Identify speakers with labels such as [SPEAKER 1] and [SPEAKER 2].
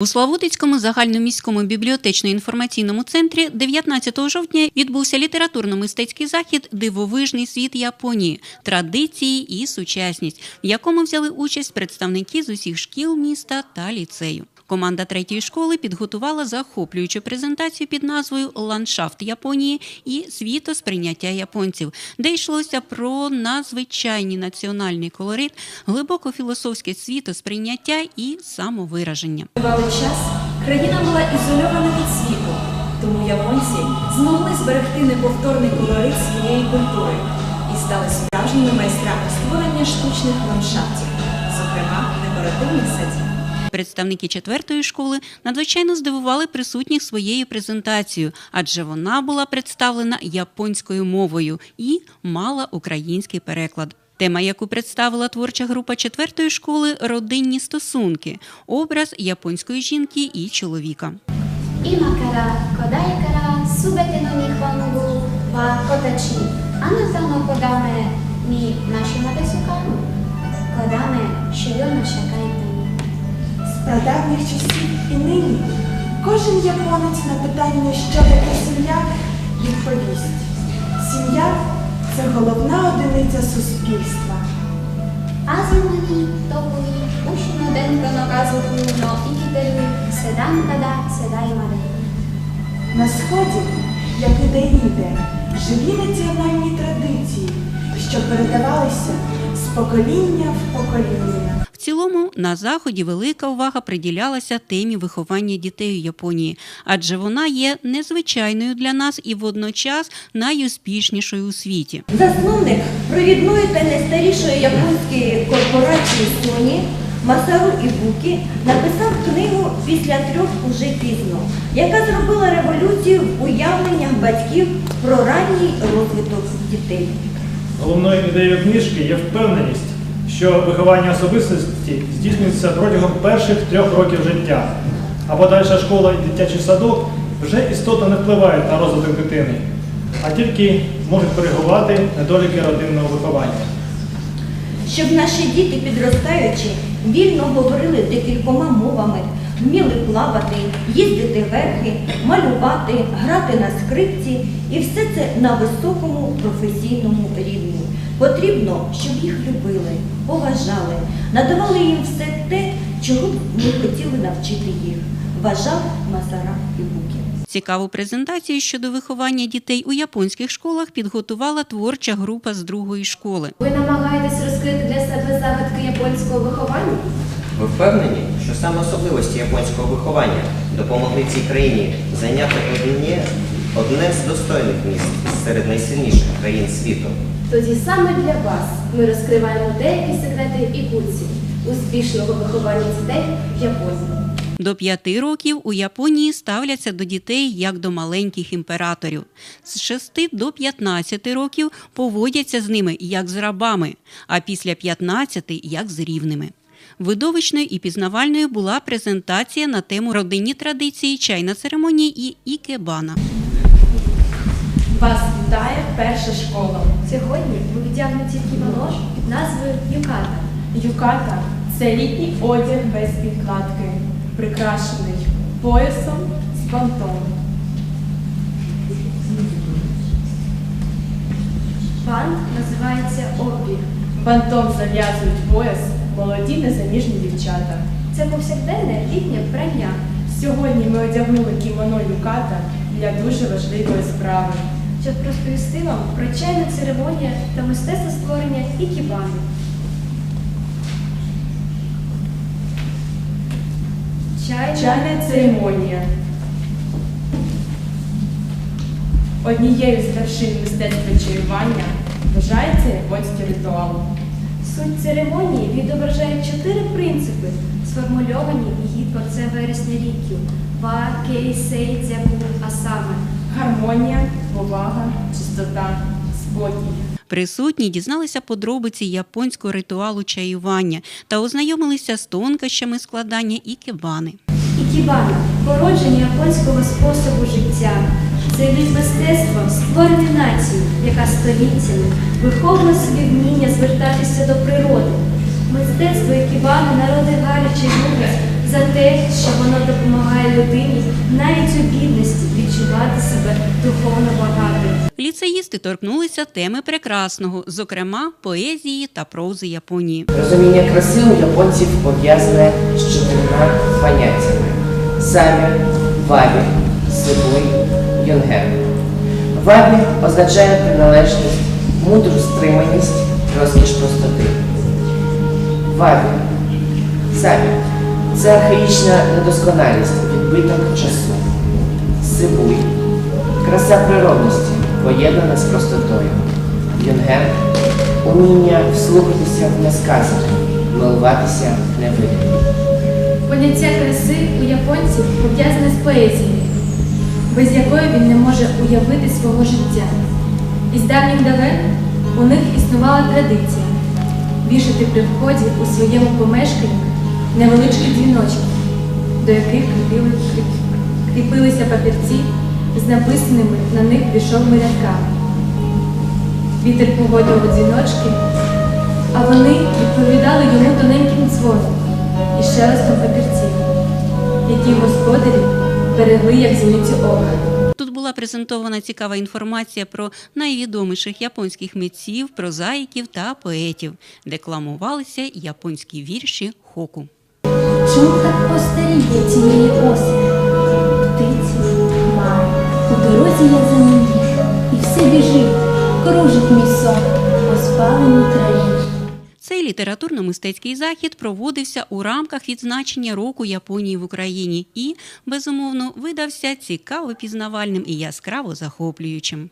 [SPEAKER 1] У Славутицькому загальноміському бібліотечно-інформаційному центрі 19 жовтня відбувся літературно-мистецький захід Дивовижний світ Японії, традиції і сучасність, в якому взяли участь представники з усіх шкіл міста та ліцею. Команда третьої школи підготувала захоплюючу презентацію під назвою Ландшафт Японії і світосприйняття японців, де йшлося про надзвичайний національний колорит, глибоко філософське світосприйняття і самовираження.
[SPEAKER 2] Тривалий час країна була ізольована від світу, тому японці змогли зберегти неповторний колорит своєї культури і стали справжніми майстрами створення штучних ландшафтів, зокрема декоративних садів.
[SPEAKER 1] Представники четвертої школи надзвичайно здивували присутніх своєю презентацією, адже вона була представлена японською мовою і мала український переклад. Тема, яку представила творча група четвертої школи родинні стосунки, образ японської жінки і чоловіка.
[SPEAKER 3] Імакара кодайкара субетено ніхонгу ва котачі. Анатама кодаме ні наші матесука, кодаме шийо
[SPEAKER 4] нашака прадавніх часів і нині кожен японець на питання, що таке сім'я, відповість. Сім'я це головна одиниця суспільства.
[SPEAKER 3] Азумані, тополі, ушіно ден проноказуно і кітелі, седан када, седай маде.
[SPEAKER 4] На сході, як і де інде, живі національні традиції, що передавалися з покоління в покоління.
[SPEAKER 1] В цілому на заході велика увага приділялася темі виховання дітей у Японії, адже вона є незвичайною для нас і водночас найуспішнішою у світі.
[SPEAKER 5] Засновник провідної та найстарішої японської корпорації Sony Масару Ібукі написав книгу після трьох уже пізно, яка зробила революцію в уявленнях батьків про ранній розвиток дітей.
[SPEAKER 6] Головною ідеєю книжки є впевненість, що виховання особистості здійснюється протягом перших трьох років життя, а подальша школа і дитячий садок вже істотно не впливають на розвиток дитини, а тільки можуть коригувати недоліки родинного виховання.
[SPEAKER 5] Щоб наші діти, підростаючи, вільно говорили декількома мовами, вміли плавати, їздити верхи, малювати, грати на скрипці і все це на високому професійному рівні. Потрібно, щоб їх любили, поважали, надавали їм все те, чого б ми хотіли навчити їх, вважав Масара Ібукі.
[SPEAKER 1] Цікаву презентацію щодо виховання дітей у японських школах підготувала творча група з другої школи.
[SPEAKER 7] Ви намагаєтесь розкрити для себе загадки японського виховання?
[SPEAKER 8] Ви впевнені, що саме особливості японського виховання допомогли цій країні зайняти одне, одне з достойних місць серед найсильніших країн світу?
[SPEAKER 7] Тоді саме для вас ми розкриваємо деякі секрети і курсів успішного виховання дітей в Японії.
[SPEAKER 1] До п'яти років у Японії ставляться до дітей як до маленьких імператорів. З 6 до 15 років поводяться з ними як з рабами, а після 15 – як з рівними. Видовищною і пізнавальною була презентація на тему родинні традиції, чайна церемонія і ікебана.
[SPEAKER 2] Вас вітає перша школа.
[SPEAKER 7] Сьогодні ви вдягнуті в кімоно під назвою Юката.
[SPEAKER 2] Юката це літній одяг без підкладки, прикрашений поясом з бантом.
[SPEAKER 7] Бант називається обі.
[SPEAKER 2] Бантом зав'язують пояс молоді незаміжні дівчата.
[SPEAKER 7] Це повсякденне літнє вбрання.
[SPEAKER 2] Сьогодні ми одягнули кімоно юката для дуже важливої справи.
[SPEAKER 7] щоб розповісти вам про чайну церемонію та мистецтво створення ікібани. Чайна,
[SPEAKER 2] Чайна церемонія. Однією з вершин мистецтва чаювання вважається японський ритуал.
[SPEAKER 7] Суть церемонії відображає чотири принципи, сформульовані її творцем вересня ріків Ва, Кей, Сей, Дзяку, а саме
[SPEAKER 2] Гармонія, повага, чистота, спокій.
[SPEAKER 1] Присутні дізналися подробиці японського ритуалу чаювання та ознайомилися з тонкощами складання ікебани.
[SPEAKER 7] Ікібана породження японського способу життя. Це від мистецтва створений націю, яка століттями виховує собі вміння звертатися до природи. Мистецтво ікібани народи гаряче люблять
[SPEAKER 9] за те, що воно допомагає людині навіть у бідності відчувати себе духовно багатим.
[SPEAKER 1] Ліцеїсти торкнулися теми прекрасного, зокрема поезії та прози Японії.
[SPEAKER 10] Розуміння краси у японців пов'язане з чотирма поняттями самі, вабі, сибуй, йонген. Вабі означає приналежність, мудру стриманість, розкіш простоти. Вабі, самі це архаїчна недосконалість, відбиток часу. Сибуй краса природності, поєднана з простотою. Йонген уміння вслухатися в несказане, милуватися невидимим.
[SPEAKER 9] Поняття краси у японців пов'язане з поезією, без якої він не може уявити свого життя. Із давніх давен у них існувала традиція вішати при вході у своєму помешканні невеличкі дзвіночки, до яких кріпили, кріпилися папірці з написаними на них вішовими рядками. Вітер поводив у дзвіночки, а вони відповідали йому тоненьким дзвоном і шелестом папірців, які господарі берегли як зіницю ока.
[SPEAKER 1] Тут була презентована цікава інформація про найвідоміших японських митців, прозаїків та поетів. Декламувалися японські вірші хоку.
[SPEAKER 11] Чому так постаріє цієї осені? Птиці, хмари, у дорозі я за ним і все біжить, кружить мій сон по спаленій країні.
[SPEAKER 1] Літературно-мистецький захід проводився у рамках відзначення року Японії в Україні і, безумовно, видався цікаво пізнавальним і яскраво захоплюючим.